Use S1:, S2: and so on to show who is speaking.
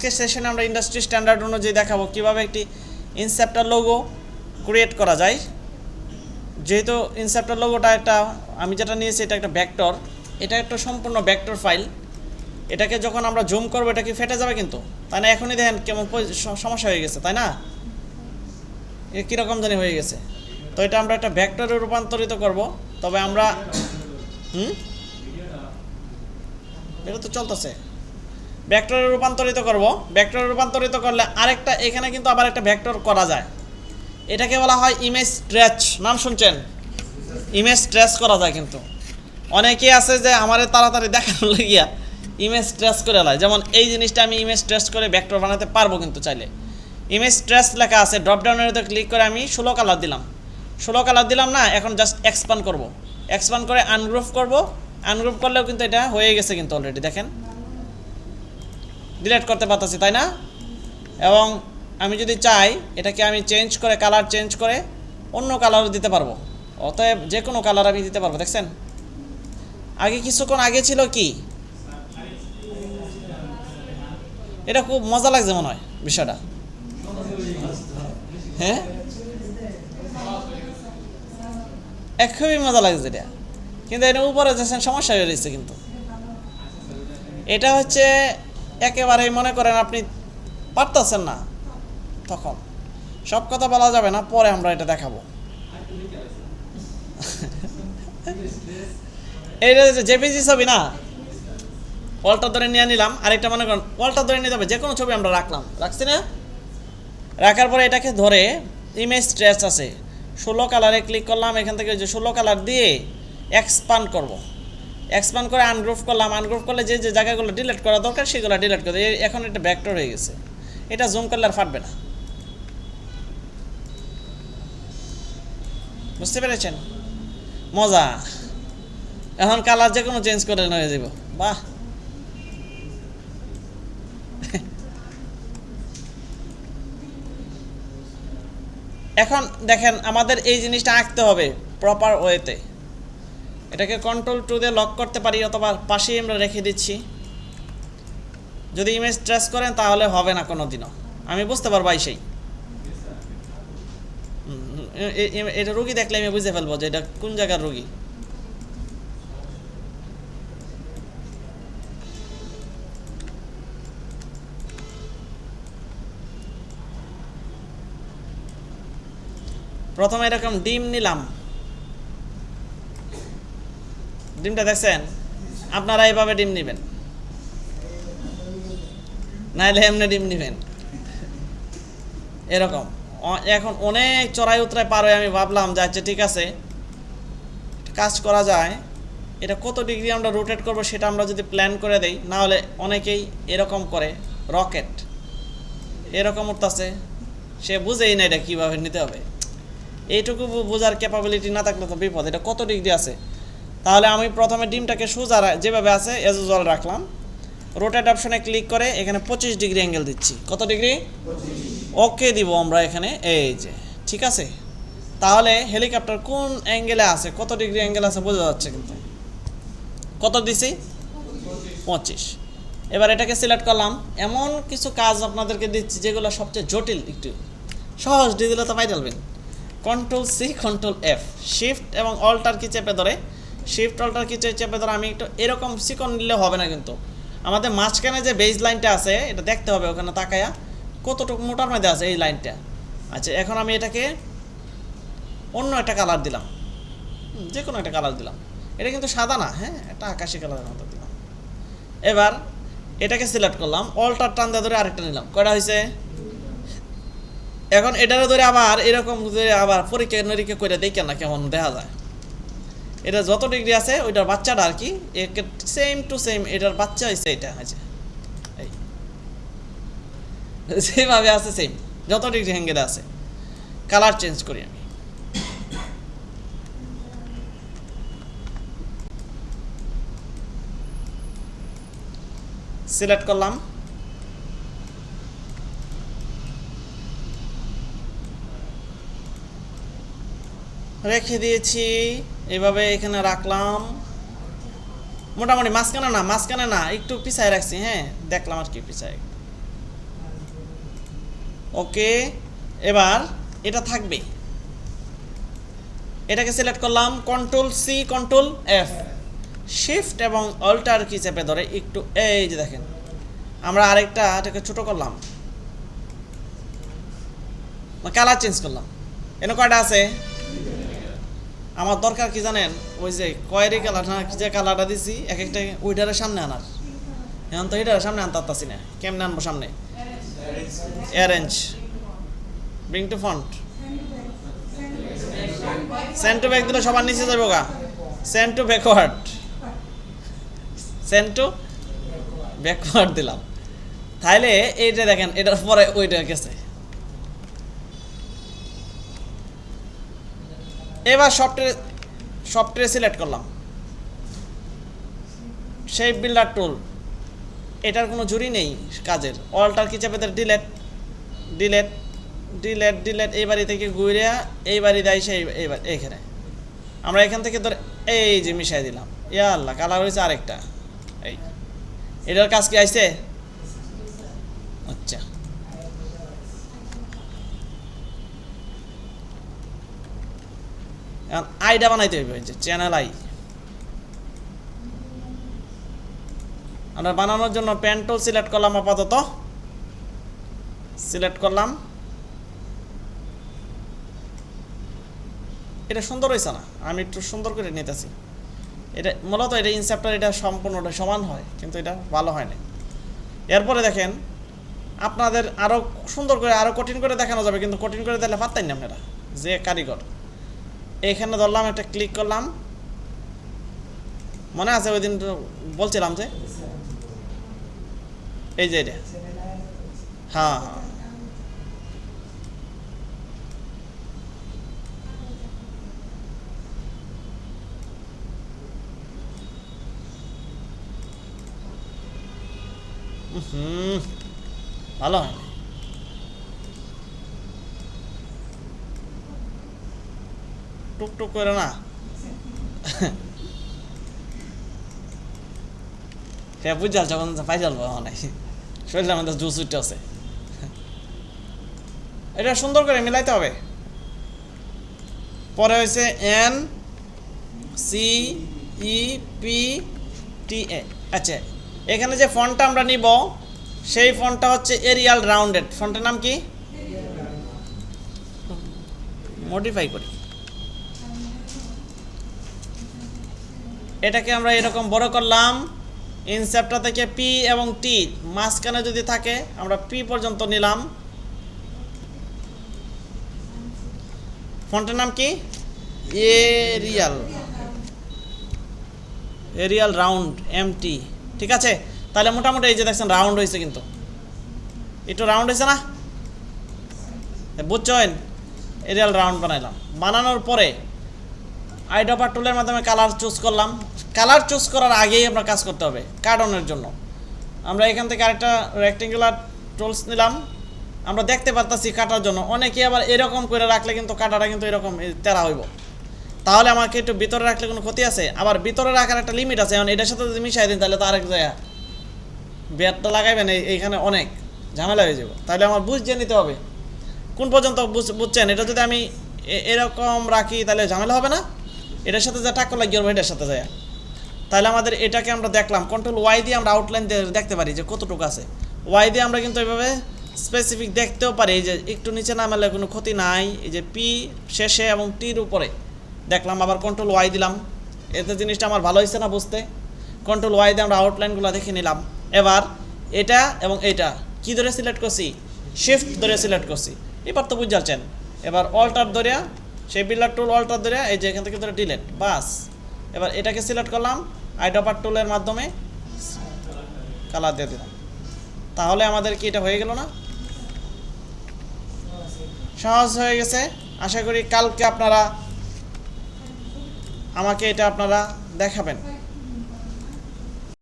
S1: আজকের সেশনে আমরা ইন্ডাস্ট্রি স্ট্যান্ডার্ড অনুযায়ী দেখাবো কীভাবে একটি ইনসেপ্টার লোগো ক্রিয়েট করা যায়। যেহেতু ইনসেপ্টার লোগোটা একটা, আমি যেটা নিয়েছি এটা একটা ভেক্টর এটা একটা সম্পূর্ণ ভেক্টর ফাইল এটাকে যখন আমরা জুম করব, এটা কি ফেটে যাবে কিন্তু? তাই না? এখনই দেখেন কেমন সমস্যা হয়ে গেছে, তাই না? এ কীরকম জানি হয়ে গেছে। তো এটা আমরা একটা ভেক্টরে রূপান্তরিত করব। তবে আমরা, হুম? এটা তো চলতেছে। ভেক্টরে রূপান্তরিত করব। ভেক্টরে রূপান্তরিত করলে আরেকটা, এখানে কিন্তু আবার একটা ভেক্টর করা যায়। এটাকে বলা হয় ইমেজ স্ট্রেচ নাম শুনছেন? ইমেজ স্ট্রেচ করা যায় কিন্তু। অনেকে আছে যে আমারে তাড়াতাড়ি দেখানো লাগিয়া ইমেজ স্ট্রেচ করে লায়। যেমন এই জিনিসটা আমি ইমেজ স্ট্রেচ করে ভেক্টর বানাতে পারব কিন্তু চাইলে। ইমেজ স্ট্রেচ লেখা আছে ড্রপ ডাউনের ক্লিক করে আমি ষোলো কালার দিলাম। ষোলো কালার দিলাম না, এখন জাস্ট এক্সপান্ড করব। এক্সপান্ড করে আনগ্রুপ করব। আনগ্রুপ করলেও কিন্তু এটা হয়ে গেছে কিন্তু অলরেডি দেখেন। ডিলেট করতে পারতেছি, তাই না? এবং আমি যদি চাই, এটাকে আমি চেঞ্জ করে কালার চেঞ্জ করে অন্য কালারও দিতে পারব। অতএব যে কোনো কালার আমি দিতে পারব, দেখছেন? আগে কিছুক্ষণ আগে ছিল কি? এটা খুব মজা লাগছে মনে হয়, বিষয়টা। হ্যাঁ? এক খুবই মজা লাগছে এটা। কিন্তু এটা উপরে যাচ্ছেন সমস্যা হয়ে রয়েছে কিন্তু। এটা হচ্ছে একেবারেই মনে করেন আপনি পারতেছেন না তখন। সব কথা বলা যাবে না, পরে আমরা এটা দেখাবো। এইটা জেপিজি ছবি না ওয়ালটা ধরে নিয়ে নিলাম, আরেকটা মনে করেন ওয়ালটা ধরে নিতে হবে, যে কোনো ছবি আমরা রাখলাম। রাখছি না? রাখার পরে এটাকে ধরে ইমেজ স্ট্রেচ আছে। ষোলো কালারে ক্লিক করলাম, এখান থেকে যে ষোলো কালার দিয়ে এক্সপান্ড করব। এক্সপান্ড করে আনগ্রুপ করলাম আনগ্রুপ করলে যে যে জায়গাগুলো ডিলিট করা দরকার সেগুলো ডিলেট করে এখন এটা ব্যাকটর হয়ে গেছে। এটা জুম করলে আর ফাটবে না। বুঝতে পেরেছেন? মজা। এখন কালার যে কোনো চেঞ্জ করে নিয়ে যাব বাহ! এখন দেখেন আমাদের এই জিনিসটা আঁকতে হবে প্রপার ওয়েতে এটাকে কন্ট্রোল টু দিয়ে লক করতে পারি অথবা পাশেই আমরা রেখে দিচ্ছি। যদি ইমেজ ট্রেস করেন তাহলে হবে না কোনো দিনও আমি বুঝতে পারব সেই। এটা রুগী দেখলে আমি বুঝতে ফেলব যে এটা কোন জায়গার রুগী। প্রথমে এরকম ডিম নিলাম। ডিমটা দেখছেন? আপনারা এইভাবে ডিম নেবেন। নাইলে এমনি ডিম নেবেন। এরকম। এখন অনেক চড়াই উতরাই পার হয়ে আমি ভাবলাম যে আচ্ছা ঠিক আছে কাজ করা যায়। এটা কত ডিগ্রি আমরা রোটেট করব সেটা আমরা যদি প্ল্যান করে দেই, না হলে অনেকেই এরকম করে রকেট এরকম উঠতেছে। সে বুঝেই না এটা কীভাবে নিতে হবে। এইটুকু বোঝার ক্যাপাবিলিটি না থাকলে তো বিপদ। এটা কত ডিগ্রি আছে? তাহলে আমি প্রথমে ডিমটাকে সোজা যেভাবে আছে, এজ জল রাখলাম। রোটেট অপশনে ক্লিক করে এখানে পঁচিশ ডিগ্রি অ্যাঙ্গেল দিচ্ছি। কত ডিগ্রি ওকে দিব আমরা এখানে, এই যে, ঠিক আছে? তাহলে হেলিকপ্টার কোন অ্যাঙ্গেলে আছে, কত ডিগ্রি অ্যাঙ্গেল আছে বোঝা যাচ্ছে কিন্তু। কত দিছি? পঁচিশ। এবার এটাকে সিলেক্ট করলাম। এমন কিছু কাজ আপনাদেরকে দিচ্ছি যেগুলো সবচেয়ে জটিল একটু। সহজ দিয়ে তো পাই যাবেন control C control F shift এবং অল্টার কি চেপে ধরে? শিফট অল্টার কি চে- চেপে ধরে আমি একটু এরকম সিকন নিলে হবে না কিন্তু। আমাদের মাঝখানে যে বেজ লাইনটা আছে, এটা দেখতে হবে ওখানে তাকায়া, কতটুকু মোটার মধ্যে আছে এই লাইনটা আচ্ছা এখন আমি এটাকে অন্য একটা কালার দিলাম। যে কোনো একটা কালার দিলাম। এটা কিন্তু সাদা না হ্যাঁ একটা আকাশি কালারের মতো দিলাম। এবার এটাকে সিলেক্ট করলাম অল্টার টান ধরে আরেকটা নিলাম। কয়টা হয়েছে এখন এটারে ধরে আবার এরকম ধরে আবার পরীক্ষা নিরীক্ষা করে দেখেন না কেমন দেখা যায়। এটা যত ডিগ্রি আছে, ওইটার বাচ্চাটা আর কি সেম টু সেম এটার বাচ্চা হয়েছে এটা আছে যেভাবে আছে সেম যত ডিগ্রি হ্যাঙ্গেলে আছে। কালার চেঞ্জ করি আমি। সিলেক্ট করলাম। রেখে দিয়েছি। এভাবে এখানে রাখলাম। মোটামুটি মাঝখানে না মাঝখানে না, একটু পিছায় রাখছি হ্যাঁ দেখলাম আর কি পিছায়। ওকে, এবার এটা থাকবে। এটাকে সিলেক্ট করলাম control C control F shift এবং অল্টার কি চেপে ধরে একটু, এই যে দেখেন, আমরা আরেকটা এটাকে ছোট করলাম। কালার চেঞ্জ করলাম। এনে কয়টা আছে? আমার দরকার কি জানেন? ওই যে কয়েরি কালার যে কালারটা দিছি, এক একটা ওইটারের সামনে আনার। এখন তো এটার সামনে আনতে পারতাছি না। কেমনে আনব সামনে? Arrange bring to front send back দিলে সবার নিচে যাব গা। সেন্ট ব্যাকওয়ার্ড সেন্ট ব্যাকওয়ার্ড দিলাম। তাইলে এইটা দেখেন, এটার পরে ওইটা গেছে। এবার সফটওয়্যার সফটওয়্যার সিলেক্ট করলাম। সেই বিল্ডার টুল এটার কোনো জুড়ি নেই কাজের। অল্টার কি চাপে ডিলেট ডিলেট ডিলেট ডিলেট এই বাড়ি থেকে ঘুরে, এই বাড়ি দেয় সেই এইবার এইখানে আমরা এখান থেকে ধর, এই যে মিশাই দিলাম। ইয়া আল্লাহ কালার হয়েছে আরেকটা। এই। এটার কাজ কি আইছে আচ্ছা আইডা বানাইতে হইবে যে চ্যানেল আই। আমরা বানানোর জন্য প্যান্টল সিলেক্ট করলাম আপাতত। সিলেক্ট করলাম। এটা সুন্দর হয়েছে না, আমি একটু সুন্দর করে নিতেছি। এটা মূলত এটা ইনসেপ্টার এটা সম্পূর্ণটা সমান হয়, কিন্তু এটা ভালো হয় না এরপরে দেখেন, আপনাদের আরও সুন্দর করে আরও কঠিন করে দেখানো যাবে, কিন্তু কঠিন করে দিলে পারতেন না আপনারা, যে কারিগর। এখানে ধরলাম, একটা ক্লিক করলাম। মনে আছে ওই দিন বলছিলাম যে? এই যে এটা। হ্যাঁ। হ্যাঁ হুম, ভালো হয়। টুকটুক করে না। হ্যাঁ বুঝাল যখন পাই যাব অনেক শরীরের আমাদের জুস উঠতে আছে। এটা সুন্দর করে মিলাইতে হবে। পরে হয়েছে N C E P T A আচ্ছা এখানে যে ফন্টটা আমরা নিব, সেই ফন্টটা হচ্ছে এরিয়াল রাউন্ডেড ফন্টের নাম কি? মডিফাই করি। এটাকে আমরা এরকম বড় করলাম ইনসেপ্টটা থেকে পি এবং টি মাঝখানে যদি থাকে, আমরা পি পর্যন্ত নিলাম। ফন্টের নাম কি? এরিয়াল। এরিয়াল রাউন্ড এমটি ঠিক আছে? তাহলে মোটামুটি এই যে দেখছেন, রাউন্ড হয়েছে কিন্তু। একটু রাউন্ড হয়েছে না? বুঝছেন? এরিয়াল রাউন্ড বানাইলাম। বানানোর পরে আইডপার টুলের মাধ্যমে কালার চুজ করলাম। কালার চুজ করার আগেই আমরা কাজ করতে হবে, কার্টনের জন্য। আমরা এখান থেকে আরেকটা রেক্টেঙ্গুলার টুলস নিলাম। আমরা দেখতে পারতাছি কাটার জন্য। অনেকে আবার এরকম করে রাখলে কিন্তু কাটাটা কিন্তু এরকম তেরা হইব। তাহলে আমাকে একটু ভিতরে রাখলে কোনো ক্ষতি আছে? আবার ভিতরে রাখার একটা লিমিট আছে, এখন এটার সাথে যদি মিশাই দিন তাহলে তো আরেক জায়গা। বেতটা লাগাইবেন, এই- এইখানে অনেক ঝামেলা হয়ে যাব। তাহলে আমার বুঝিয়ে নিতে হবে। কোন পর্যন্ত বুঝ- বুঝছেন? এটা যদি আমি এরকম রাখি তাহলে ঝামেলা হবে না? এটার সাথে যা টাক্কর লাগিয়ে এটার সাথে যায়। তাহলে আমাদের এটাকে আমরা দেখলাম কন্ট্রোল ওয়াই দিয়ে আমরা আউটলাইন দেখতে পারি যে কতটুকু আছে। ওয়াই দিয়ে আমরা কিন্তু এইভাবে স্পেসিফিক দেখতেও পারি, এই যে একটু নিচে নামালে কোনো ক্ষতি নাই, এই যে পি শেষে এবং টির উপরে। দেখলাম, আবার কন্ট্রোল ওয়াই দিলাম। এতে জিনিসটা আমার ভালো হয়েছে না বুঝতে? কন্ট্রোল ওয়াই দিয়ে আমরা আউটলাইনগুলো দেখে নিলাম। এবার এটা এবং এটা কি ধরে সিলেক্ট করছি? শিফট ধরে সিলেক্ট করছি। এবার তো বুঝাচ্ছেন এবার অল্টার ধরে সেই বিল্ডার টুল অল্টার ধরে এই যে এখান থেকে ধরে ডিলেট বাস। এবার এটাকে সিলেক্ট করলাম। আইডপার টুলের মাধ্যমে কালার দিয়ে দিলাম। তাহলে আমাদের কি এটা হয়ে গেল না? সহজ হয়ে গেছে। আশা করি কালকে আপনারা আমাকে এটা আপনারা দেখাবেন।